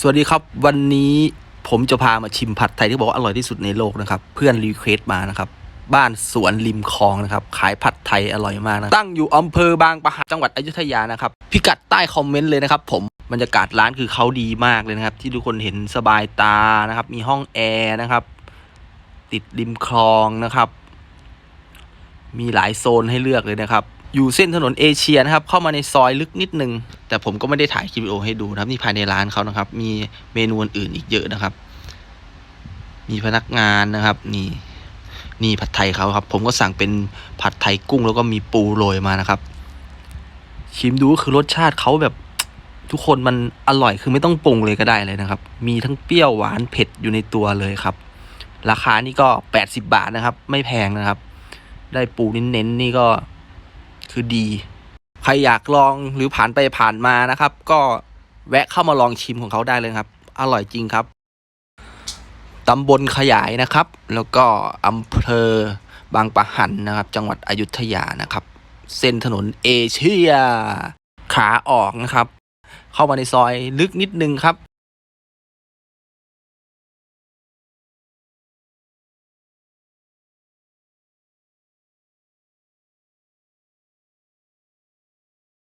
สวัสดีครับวันนี้ผมจะพามาชิมผัดไทยที่บอกว่าอร่อยที่สุดในโลกนะครับ เพื่อนรีเควสต์มานะครับ บ้านสวนริมคลองนะครับ ขายผัดไทยอร่อยมากนะตั้งอยู่อำเภอบางปะหันจังหวัดอยุธยานะครับ พิกัดใต้คอมเมนต์เลยนะครับ ผมบรรยากาศร้านคือเขาดีมากเลยนะครับ ที่ทุกคนเห็นสบายตานะครับ มีห้องแอร์นะครับ ติดริมคลองนะครับ มีหลายโซนให้เลือกเลยนะครับ อยู่เส้นถนนเอเชียนะครับ เข้ามาในซอยลึกนิดนึง แต่ผมก็ไม่ได้ถ่ายคลิปวิดีโอให้ดูนะครับ นี่ภายในร้านเขานะครับ มีเมนูอื่นอีกเยอะนะครับ มีพนักงานนะครับ นี่ นี่ผัดไทยเขาครับ ผมก็สั่งเป็นผัดไทยกุ้งแล้วก็มีปูโรยมานะครับ ชิมดูก็คือรสชาติเขาแบบทุกคนมันอร่อยคือไม่ต้องปรุงเลยก็ได้เลยนะครับ มีทั้งเปรี้ยวหวานเผ็ดอยู่ในตัวเลยครับ ราคานี่ก็ 80 บาทนะครับ ไม่แพงนะครับ ได้ปูเน้นๆนี่ก็ คือดี ใครอยากลองหรือผ่านไปผ่านมานะครับ ก็แวะเข้ามาลองชิมของเขาได้เลยครับ อร่อยจริงครับตำบลขยายนะครับ แล้วก็อำเภอบางปะหันนะครับ จังหวัดอยุธยานะครับ เส้นถนนเอเชีย ขาออกนะครับ เข้ามาในซอยลึกนิดนึงครับ